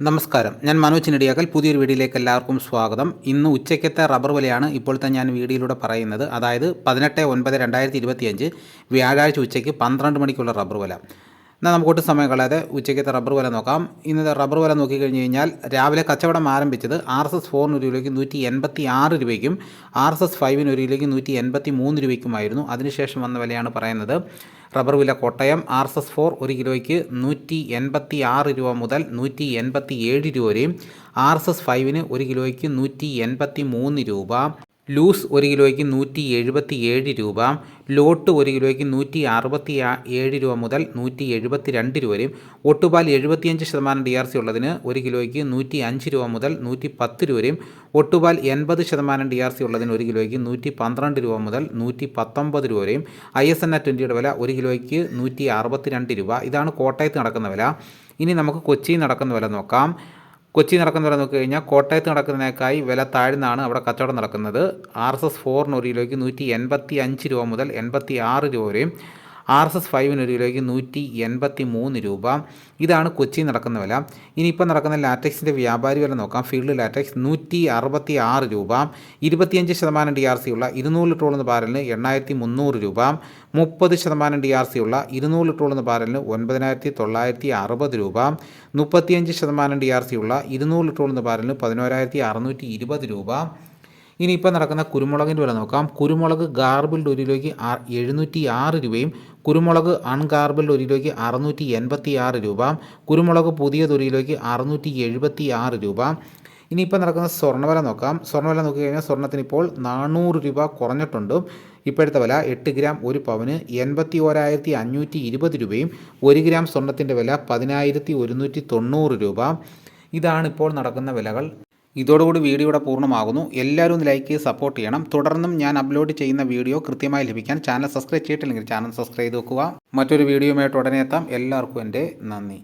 നമസ്കാരം. ഞാൻ മനോജ് നെടിയാക്കൽ. പുതിയൊരു വീഡിയോയിലേക്ക് എല്ലാവർക്കും സ്വാഗതം. ഇന്ന് ഉച്ചയ്ക്കത്തെ റബ്ബർ വിലയാണ് ഇപ്പോഴത്തെ ഞാൻ വീഡിയോയിലൂടെ പറയുന്നത്. അതായത് പതിനെട്ട് ഒൻപത് രണ്ടായിരത്തി ഇരുപത്തിയഞ്ച് വ്യാഴാഴ്ച ഉച്ചയ്ക്ക് പന്ത്രണ്ട് മണിക്കുള്ള റബ്ബർ വില. എന്നാൽ നമുക്ക് ഒട്ടും സമയം കളയാതെ ഉച്ചയ്ക്കത്തെ റബ്ബർ വില നോക്കാം. ഇന്നത്തെ റബ്ബർ വില നോക്കിക്കഴിഞ്ഞ് കഴിഞ്ഞാൽ രാവിലെ കച്ചവടം ആരംഭിച്ചത് ആർ എസ് എസ് ഫോറിന് ഒരു കിലോയ്ക്ക് നൂറ്റി എൺപത്തി ആറ് രൂപയ്ക്കും ആർ എസ് എസ് ഫൈവിന് ഒരു കിലോയ്ക്ക് നൂറ്റി എൺപത്തി മൂന്ന് രൂപയ്ക്കുമായിരുന്നു. അതിനുശേഷം വന്ന വിലയാണ് പറയുന്നത്. റബ്ബർ വില Kottayam R S S four ഒരു കിലോയ്ക്ക് നൂറ്റി എൺപത്തി ആറ് രൂപ മുതൽ നൂറ്റി എൺപത്തി ഏഴ് രൂപ വരെയും ആർ എസ് എസ് ഫൈവിന് ഒരു കിലോയ്ക്ക് നൂറ്റി എൺപത്തി മൂന്ന് രൂപ. ലൂസ് ഒരു കിലോയ്ക്ക് നൂറ്റി എഴുപത്തി ഏഴ് രൂപ ലോട്ട് ഒരു കിലോയ്ക്ക് നൂറ്റി അറുപത്തി ഏഴ് രൂപ മുതൽ നൂറ്റി എഴുപത്തി രണ്ട് രൂപ വരെയും ഒട്ടുപാൽ എഴുപത്തിയഞ്ച് ശതമാനം ഡി ആർ സി ഉള്ളതിന് ഒരു കിലോയ്ക്ക് നൂറ്റി അഞ്ച് രൂപ മുതൽ നൂറ്റി പത്ത് രൂപ വരെയും ഒട്ടുപാൽ എൺപത് ശതമാനം ഡി ആർ സി ഉള്ളതിന് ഒരു കിലോയ്ക്ക് നൂറ്റി പന്ത്രണ്ട് രൂപ മുതൽ നൂറ്റി പത്തൊമ്പത് രൂപ വരെയും ഐ എസ് എൻ ആ ട്വന്റിയുടെ വില ഒരു കിലോയ്ക്ക് നൂറ്റി അറുപത്തി രണ്ട് രൂപ. ഇതാണ് കോട്ടയത്ത് നടക്കുന്ന വില. ഇനി നമുക്ക് കൊച്ചിയിൽ നടക്കുന്ന വില നോക്കാം. കൊച്ചി നടക്കുന്നവരെ നോക്കി കഴിഞ്ഞാൽ കോട്ടയത്ത് നടക്കുന്നതിനേക്കായി വില താഴ്ന്നാണ് അവിടെ കച്ചവടം നടക്കുന്നത്. ആർ എസ് എസ് ഫോറിന് ഒരു കിലോയ്ക്ക് നൂറ്റി എൺപത്തി അഞ്ച് രൂപ മുതൽ എൺപത്തി ആറ് രൂപ വരെയും ആർ എസ് എസ് ഫൈവിന് ഒരു കിലോയ്ക്ക് നൂറ്റി എൺപത്തി മൂന്ന് രൂപ. ഇതാണ് കൊച്ചി നടക്കുന്ന വില. ഇനിയിപ്പോൾ നടക്കുന്ന ലാറ്റക്സിന്റെ വ്യാപാരി വില നോക്കാം. ഫീൽഡ് ലാറ്റക്സ് നൂറ്റി അറുപത്തി ആറ് രൂപ. ഇരുപത്തിയഞ്ച് ശതമാനം ഡി ആർ സി ഉള്ള ഇരുന്നൂറ് ലിറ്റർ എന്ന ബാരലിന് എണ്ണായിരത്തി മുന്നൂറ് രൂപ. മുപ്പത് ശതമാനം ഡി ആർ സി ഉള്ള ഇരുന്നൂറ് ലിറ്റർ എന്ന ബാരലിന് ഒൻപതിനായിരത്തി തൊള്ളായിരത്തി അറുപത് രൂപ. മുപ്പത്തിയഞ്ച് ശതമാനം ഡി ആർ സി ഉള്ള ഇരുന്നൂറ് ലിറ്റർ എന്ന ബാരലിന് പതിനോരായിരത്തി അറുന്നൂറ്റി ഇരുപത് രൂപ. ഇനിയിപ്പോൾ നടക്കുന്ന കുരുമുളകിന്റെ വില നോക്കാം. കുരുമുളക് ഗാർബിൾഡ് ഒരു കിലോയ്ക്ക് എഴുന്നൂറ്റി ആറ് രൂപയും കുരുമുളക് അൺഗാർബിൾഡ് ഒരു കിലോയ്ക്ക് അറുന്നൂറ്റി എൺപത്തി ആറ് രൂപ കുരുമുളക് പുതിയത് ഒരു കിലോയ്ക്ക് അറുന്നൂറ്റി എഴുപത്തി ആറ് രൂപ. ഇനിയിപ്പോൾ നടക്കുന്ന സ്വർണവില നോക്കാം. സ്വർണവില നോക്കി കഴിഞ്ഞാൽ സ്വർണത്തിന് ഇപ്പോൾ നാനൂറ് രൂപ കുറഞ്ഞിട്ടുണ്ട്. ഇപ്പോഴത്തെ വില എട്ട് ഗ്രാം ഒരു പവന് എൺപത്തി ഓരായിരത്തി അഞ്ഞൂറ്റി ഇരുപത് രൂപയും ഒരു ഗ്രാം സ്വർണത്തിന്റെ വില പതിനായിരത്തി ഒരുന്നൂറ്റി തൊണ്ണൂറ് രൂപ. ഇതാണ് ഇപ്പോൾ നടക്കുന്ന വിലകൾ. ഇതോടുകൂടി വീഡിയോ ഇവിടെ പൂർണമാകുന്നു. എല്ലാവരും ലൈക്ക് ചെയ്ത് സപ്പോർട്ട് ചെയ്യണം. തുടർന്നും ഞാൻ അപ്ലോഡ് ചെയ്യുന്ന വീഡിയോ കൃത്യമായി ലഭിക്കാൻ ചാനൽ സബ്സ്ക്രൈബ് ചെയ്തിട്ടില്ലെങ്കിൽ ചാനൽ സബ്സ്ക്രൈബ് ചെയ്ത് വെക്കുക. മറ്റൊരു വീഡിയോയുമായിട്ട് ഉടനെ എത്താം. എല്ലാവർക്കും എന്റെ നന്ദി.